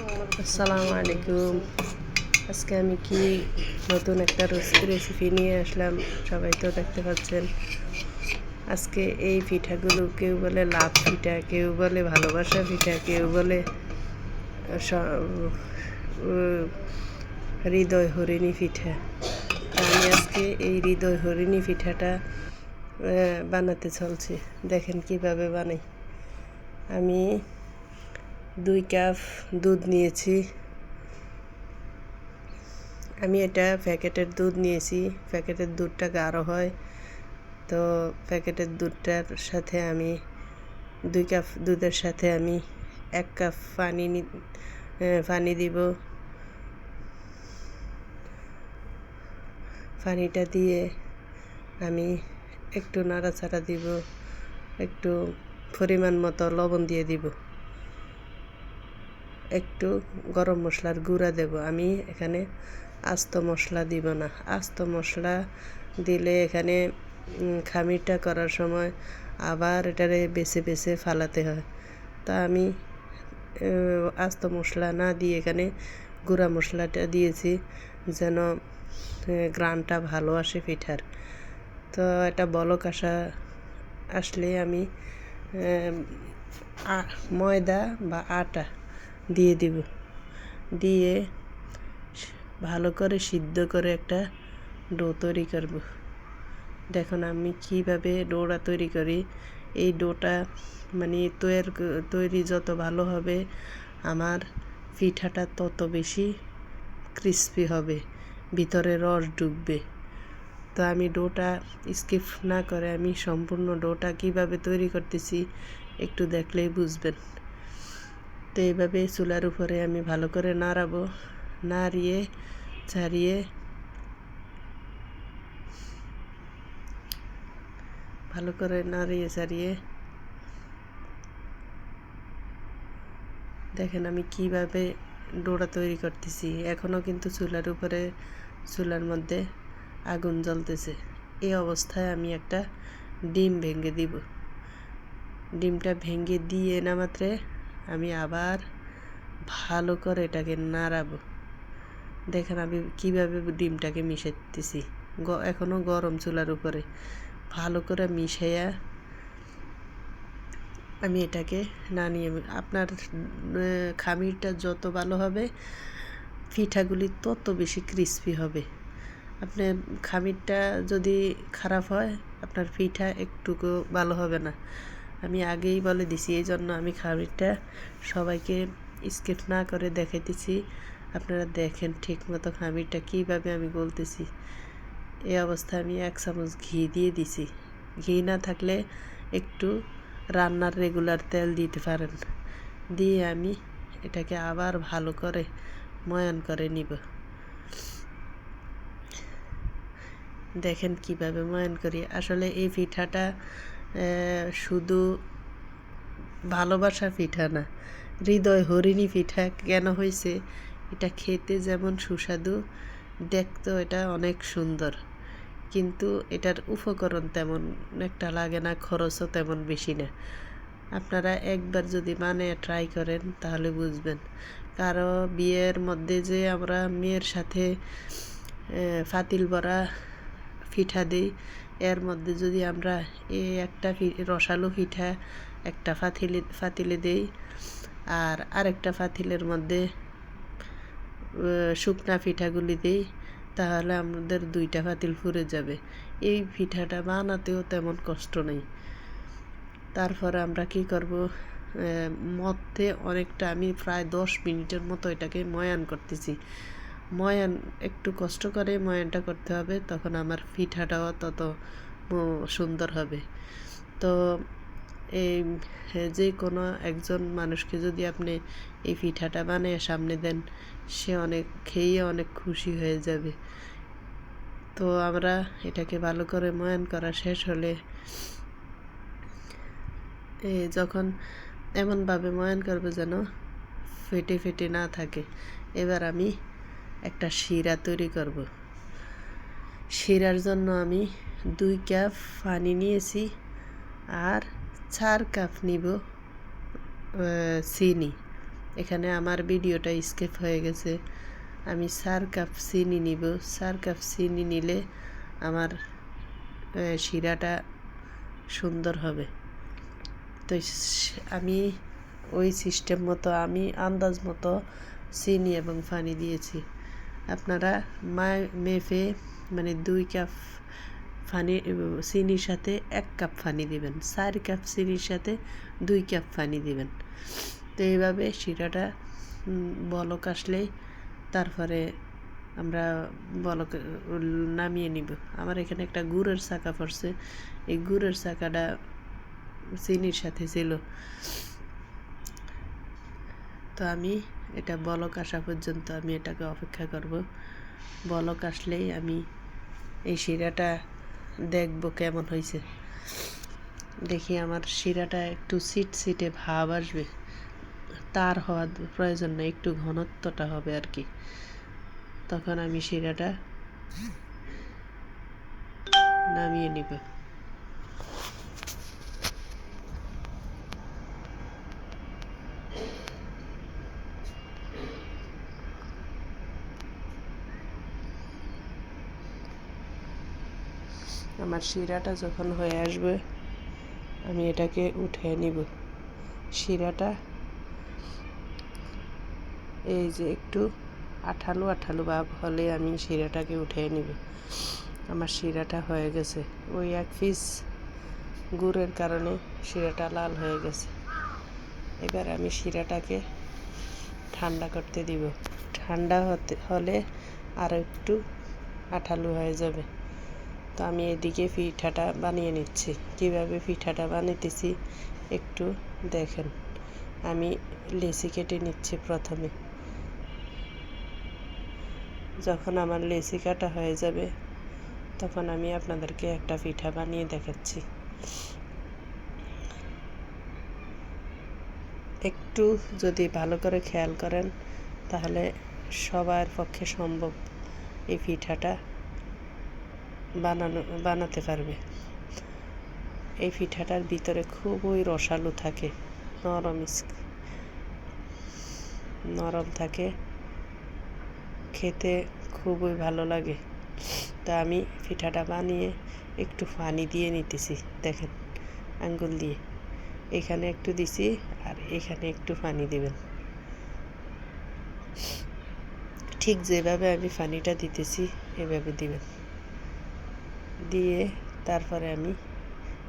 আসসালামু আলাইকুম। আজকে আমি কি নতুন একটা রেসিপি নিয়ে আসলাম, সবাই তো দেখতে পাচ্ছেন। আজকে এই পিঠাগুলো কেউ বলে লাভ পিঠা, কেউ বলে ভালোবাসা পিঠা, কেউ বলে হৃদয় হরিণী পিঠা। আমি আজকে এই হৃদয় হরিণী পিঠাটা বানাতে চলছি। দেখেন কীভাবে বানাই। আমি দুই কাপ দুধ নিয়েছি। আমি এটা প্যাকেটের দুধ নিয়েছি। প্যাকেটের দুধটা গাঢ় হয়। তো প্যাকেটের দুধটার সাথে আমি দুই কাপ দুধের সাথে আমি এক কাপ পানি পানি দিব। পানিটা দিয়ে আমি একটু নাড়াচাড়া দিব। একটু পরিমাণ মতো লবণ দিয়ে দিব। একটু গরম মশলার গুঁড়া দেব। আমি এখানে আস্ত মশলা দিব না। আস্ত মশলা দিলে এখানে খামিরটা করার সময় আবার এটারে বেছে বেছে ফালাতে হয়। তা আমি আস্ত মশলা না দিয়ে এখানে গুঁড়া মশলাটা দিয়েছি যেন গ্রানটা ভালো আসে পিঠার। তো এটা বলক আসা, আসলে আমি ময়দা বা আটা দিয়ে দিব। দিয়ে ভালো করে সিদ্ধ করে একটা ডো তৈরি করব। দেখুন আমি কীভাবে ডোটা তৈরি করি। এই ডোটা মানে তৈর তৈরি যত ভালো হবে, আমার পিঠাটা তত বেশি ক্রিস্পি হবে, ভিতরে রস ডুববে তো আমি ডোটা স্কিপ না করে আমি সম্পূর্ণ ডোটা কীভাবে তৈরি করতেছি একটু দেখলেই বুঝবেন। তো এইভাবে চুলার উপরে আমি ভালো করে নাড়াবো। নাড়িয়ে, ছাড়িয়ে ভালো করে নাড়িয়ে, ছাড়িয়ে দেখেন আমি কীভাবে ডোটা তৈরি করতেছি। এখনও কিন্তু চুলার উপরে, চুলার মধ্যে আগুন জ্বলতেছে। এই অবস্থায় আমি একটা ডিম ভেঙে দিব। ডিমটা ভেঙে দিয়ে না মাত্রে আমি আবার ভালো করে এটাকে নাড়াবো। দেখেন আমি কীভাবে ডিমটাকে মিশাইতেছি। গ- এখনও গরম চুলার উপরে। ভালো করে মিশাইয়া আমি এটাকে নানিয়ে আপনার খামিরটা যত ভালো হবে, পিঠাগুলি তত বেশি ক্রিস্পি হবে। আপনার খামিরটা যদি খারাপ হয়, আপনার পিঠা একটুকু ভালো হবে না। আমি আগেই বলে দিছি এই জন্য আমি খামিরটা সবাইকে স্কিপ না করে দেখাইতেছি। আপনারা দেখেন ঠিক মতো খামিরটা কীভাবে আমি বলতেছি। এই অবস্থায় আমি এক চামচ ঘি দিয়ে দিছি। ঘি না থাকলে একটু রান্নার রেগুলার তেল দিতে পারেন। দিয়ে আমি এটাকে আবার ভালো করে ময়ান করে নিব। দেখেন কীভাবে ময়ান করি। আসলে এই পিঠাটা শুধু ভালোবাসা পিঠা না, হৃদয় হরিণী পিঠা কেন হয়েছে এটা খেতে যেমন সুস্বাদু, দেখতেও এটা অনেক সুন্দর। কিন্তু এটার উপকরণ তেমন একটা লাগে না, খরচও তেমন বেশি না। আপনারা একবার যদি মানে ট্রাই করেন, তাহলে বুঝবেন। কারও বিয়ের মধ্যে যে আমরা মেয়ের সাথে ফাতিল বড়া পিঠা দিই এর মধ্যে যদি আমরা এই একটা রসালো পিঠা, একটা ফাতিলে ফাতিলে দেই, আর আরেকটা ফাতিলের মধ্যে শুকনা পিঠাগুলি দিই, তাহলে আমাদের দুইটা ফাতিল ফুরে যাবে। এই পিঠাটা বানাতেও তেমন কষ্ট নেই। তারপরে আমরা কি করব? মধ্যে অনেকটা আমি প্রায় দশ মিনিটের মতো এটাকে ময়ান করতেছি। ময়ান একটু কষ্ট করে ময়ানটা করতে হবে, তখন আমার পিঠাটাও তত সুন্দর হবে। তো এই যে কোনো একজন মানুষকে যদি আপনি এই পিঠাটা বানিয়ে সামনে দেন, সে অনেক, খেয়ে অনেক খুশি হয়ে যাবে। তো আমরা এটাকে ভালো করে ময়ান করা শেষ হলে যখন এমনভাবে ময়ান করবে যেন ফেটে ফেটে না থাকে। এবার আমি একটা শিরা তৈরি করব। শিরার জন্য আমি দুই কাপ পানি নিয়েছি আর চার কাপ নিব চিনি। এখানে আমার ভিডিওটা স্কেপ হয়ে গেছে। আমি চার কাপ চিনি নিব। চার কাপ চিনি নিলে আমার শিরাটা সুন্দর হবে। তো আমি ওই সিস্টেম মতো, আমি আন্দাজ মতো চিনি এবং পানি দিয়েছি। আপনারা মা- মেপে মানে দুই কাপ পানি চিনির সাথে এক কাপ পানি দিবেন। চার কাপ চিনির সাথে দুই কাপ পানি দিবেন। তো এইভাবে শিরাটা বলক আসলেই তারপরে আমরা বলক নামিয়ে নিব। আমার এখানে একটা গুড়ের চাকা পড়ছে। এই গুড়ের চাকাটা চিনির সাথে ছিল। তো আমি এটা বলক আসা পর্যন্ত আমি এটাকে অপেক্ষা করব। বলক আসলেই আমি এই শিরাটা দেখব কেমন হয়েছে। দেখি আমার শিরাটা একটু সিট সিটে ভাব আসবে। তার হওয়ার প্রয়োজন নেই, একটু ঘনত্বটা হবে আর কি। তখন আমি শিরাটা নামিয়ে নিব। আমার শিরাটা যখন হয়ে আসবে, আমি এটাকে উঠিয়ে নিব। শিরাটা এই যে একটু আঠালো আঠালো ভাব হলে আমি শিরাটাকে উঠিয়ে নিব। আমার শিরাটা হয়ে গেছে। ওই এক পিস গুড়ের কারণে শিরাটা লাল হয়ে গেছে। এবার আমি শিরাটাকে ঠান্ডা করতে দিব। ঠান্ডা হতে হলে আরও একটু আঠালো হয়ে যাবে। তো আমি এদিকে পিঠাটা বানিয়ে নিচ্ছি। কীভাবে পিঠাটা বানাইতেছি একটু দেখেন। আমি লেচি কেটে নিচ্ছি প্রথমে। যখন আমার লেচি কাটা হয়ে যাবে, তখন আমি আপনাদেরকে একটা পিঠা বানিয়ে দেখাচ্ছি। একটু যদি ভালো করে খেয়াল করেন, তাহলে সবার পক্ষে সম্ভব এই পিঠাটা বানানো, বানাতে পারবে। এই পিঠাটার ভিতরে খুবই রসালো থাকে, নরম নরম থাকে। খেতে খুবই ভালো লাগে। তা আমি পিঠাটা বানিয়ে একটু পানি দিয়ে নিতেছি, দেখেন, আঙ্গুল দিয়ে। এখানে একটু দিছি আর এখানে একটু পানি দিবেন। ঠিক যেভাবে আমি পানিটা দিতেছি, এভাবে দিবেন। দিয়ে তারপরে আমি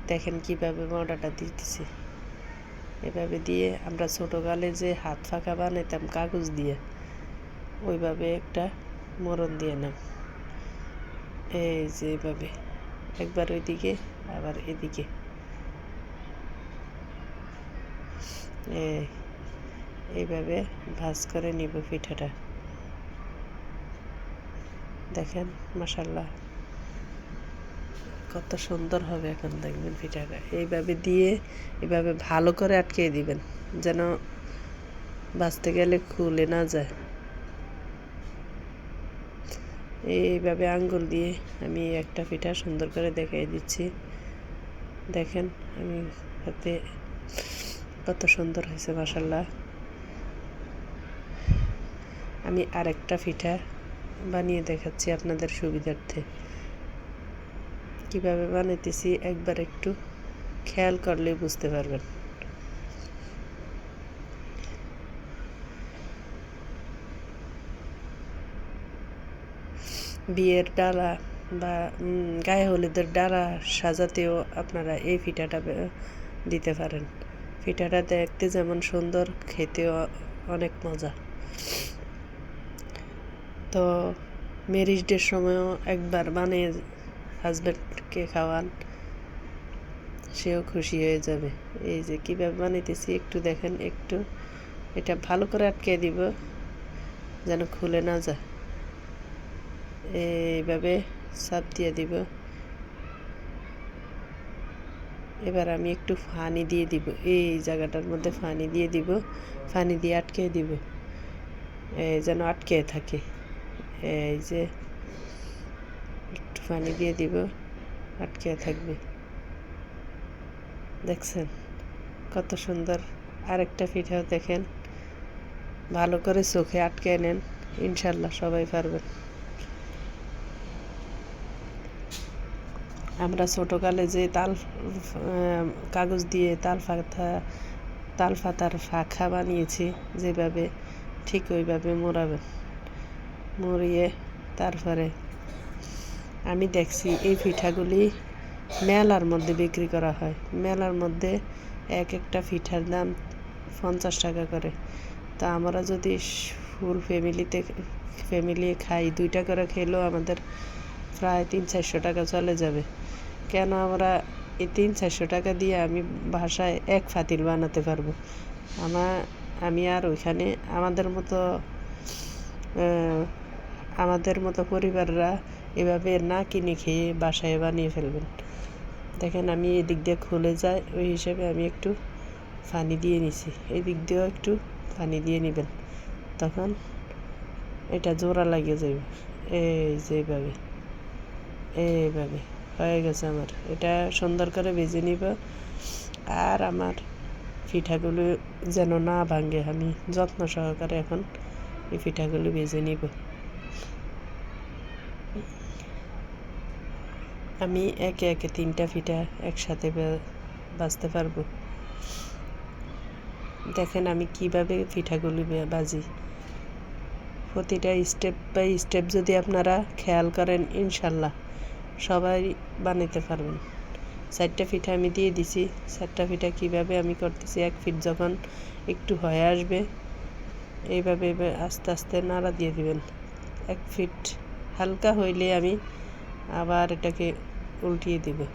দেখেন কীভাবে মডাটা দিতেছি। এভাবে দিয়ে আমরা ছোটোকালে যে হাত ফাঁকা বানাইতাম কাগজ দিয়ে, ওইভাবে একটা মরণ দিয়ে নাম। এই যে এইভাবে একবার ওইদিকে, আবার এদিকে। এই, এইভাবে ভাজ করে নিব পিঠাটা। দেখেন মাসাল্লাহ কত সুন্দর হবে এখন দেখবেন পিঠাটা এইভাবে দিয়ে এভাবে ভালো করে আটকে দিবেন, যেন বাঁচতে গেলে খুলে না যায়। এইভাবে আঙ্গুল দিয়ে আমি একটা পিঠা সুন্দর করে দেখাই দিচ্ছি। দেখেন আমি হাতে কত সুন্দর হয়েছে মাসাল্লাহ আমি আরেকটা পিঠা বানিয়ে দেখাচ্ছি আপনাদের সুবিধার্থে। কীভাবে বানাইতেছি একবার একটু খেয়াল করলে বুঝতে পারবেন। বিয়ের ডালা বা গায়ে হলুদের ডালা সাজাতেও আপনারা এই বে- দিতে পারেন। পিঠাটা দেখতে যেমন সুন্দর, খেতেও অনেক মজা। তো ম্যারিজ ডের সময়ও একবার বানিয়ে হাজব্যান্ডকে খাওয়ান, সেও খুশি হয়ে যাবে। এই যে কীভাবে বানাইতেছি একটু দেখেন, একটু এটা ভালো করে আটকে দিব যেন খুলে না যায়। এইভাবে চাপ দিয়ে দিব। এবার আমি একটু পানি দিয়ে দিব, এই জায়গাটার মধ্যে পানি দিয়ে দিব পানি দিয়ে আটকে দিব যেন আটকে থাকে। এই যে পানি দিয়ে দিব, আটকে থাকবে। দেখছেন কত সুন্দর আরেকটা পিঠাও দেখেন। ভালো করে চোখে আটকে নেন, ইনশাল্লাহ সবাই পারবেন আমরা ছোটোকালে যে তাল কাগজ দিয়ে তাল পাতা, তাল পাতার ফাঁকা বানিয়েছি, যেভাবে ঠিক ওইভাবে মোড়াবেন। মরিয়ে তারপরে আমি দেখছি এই পিঠাগুলি মেলার মধ্যে বিক্রি করা হয়। মেলার মধ্যে এক একটা পিঠার দাম পঞ্চাশ টাকা করে। তা আমরা যদি ফুল ফ্যামিলিতে, ফ্যামিলি খাই, দুইটা করে খেলেও আমাদের প্রায় তিন চারশো টাকা চলে যাবে। কেন আমরা এই তিন চারশো টাকা দিয়ে আমি বাসায় এক ফাতিল বানাতে পারব? আমার আমি আর ওইখানে আমাদের মতো আমাদের মতো পরিবাররা এভাবে না কিনে খেয়ে বাসায় বানিয়ে ফেলবেন। দেখেন আমি এদিক দিয়ে খুলে যায় ওই হিসেবে আমি একটু পানি দিয়ে নিছি। এই দিক দিয়েও একটু পানি দিয়ে নেবেন। তখন এটা জোড়া লাগিয়ে যাবে এই যে এইভাবে এইভাবে হয়ে গেছে আমার। এটা সুন্দর করে ভেজে নিব। আর আমার পিঠাগুলো যেন না ভাঙে, আমি যত্ন সহকারে এখন এই পিঠাগুলো ভেজে নিব। আমি একে একে তিনটা পিঠা একসাথে বা- ভাজতে পারব। দেখেন আমি কীভাবে পিঠাগুলি বাজি। প্রতিটা স্টেপ বাই স্টেপ যদি আপনারা খেয়াল করেন, ইনশাল্লাহ সবাই বানাতে পারবেন। চারটা পিঠা আমি দিয়ে দিছি। চারটা পিঠা কীভাবে আমি করতেছি, এক ফিট যখন একটু হয়ে আসবে, এইভাবে আস্তে আস্তে নাড়া দিয়ে দিবেন। এক ফিট হালকা হইলে আমি আবার এটাকে উল্টিয়ে দিবে।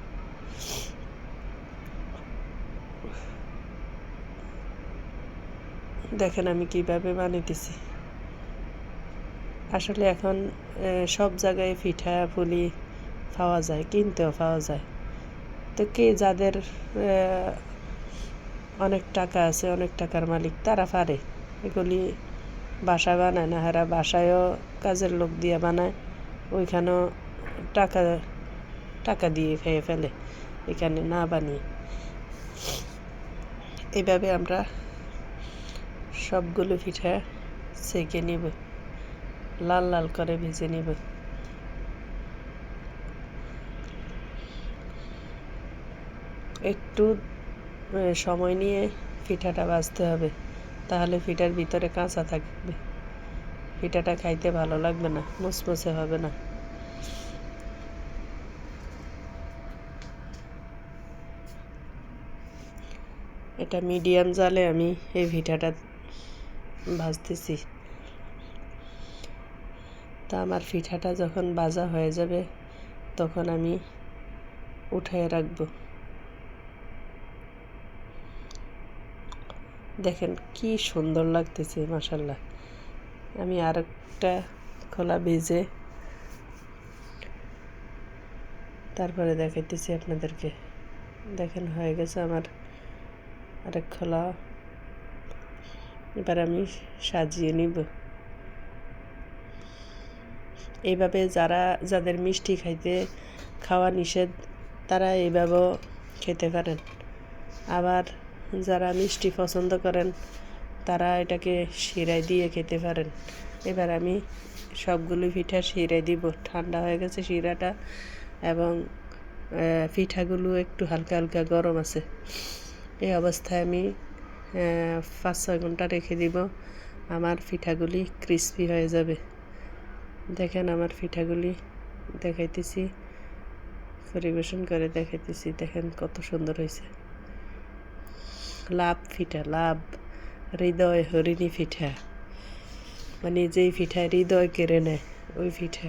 দেখেন আমি কীভাবে বানাইতেছি। আসলে এখন সব জায়গায় পিঠা পুলি পাওয়া যায়, কিনতেও পাওয়া যায়। তো কে যাদের অনেক টাকা আছে, অনেক টাকার মালিক, তারা পারে। এগুলি বাসায় বানায় না হারা বাসায়ও কাজের লোক দিয়ে বানায়, ওইখানেও টাকা টাকা দিয়ে খেয়ে ফেলে, এখানে না বানিয়ে। এইভাবে আমরা সবগুলো পিঠা সেঁকে নিব, লাল লাল করে ভেজে নিব। একটু সময় নিয়ে পিঠাটা ভাজতে হবে, তাহলে পিঠার ভিতরে কাঁচা থাকবে। পিঠাটা খাইতে ভালো লাগবে না, মুসমুসে হবে না। এটা মিডিয়াম জালে আমি এই পিঠাটা ভাজতেছি। তা আমার পিঠাটা যখন ভাজা হয়ে যাবে, তখন আমি উঠিয়ে রাখব। দেখেন কি সুন্দর লাগতেছে মাসাল্লাহ আমি আরেকটা খোলা ভেজে তারপরে দেখাইতেছি আপনাদেরকে। দেখেন হয়ে গেছে আমার আরেক খোলা। এবার আমি সাজিয়ে নিব। এইভাবে যারা, যাদের মিষ্টি খাইতে খাওয়া নিষেধ, তারা এইভাবেও খেতে পারেন। আবার যারা মিষ্টি পছন্দ করেন, তারা এটাকে শিরায় দিয়ে খেতে পারেন। এবার আমি সবগুলো পিঠা শিরায় দিব। ঠান্ডা হয়ে গেছে শিরাটা এবং পিঠাগুলো একটু হালকা হালকা গরম আছে। এই অবস্থায় আমি পাঁচ ছয় ঘণ্টা রেখে দিব। আমার পিঠাগুলি ক্রিস্পি হয়ে যাবে। দেখেন আমার পিঠাগুলি দেখাইতেছি, পরিবেশন করে দেখাইতেছি। দেখেন কত সুন্দর হয়েছে। লাভ পিঠা, লাভ। হৃদয় হরিণী পিঠা। মানে যেই পিঠা হৃদয় কেড়ে নেয়, ওই পিঠা।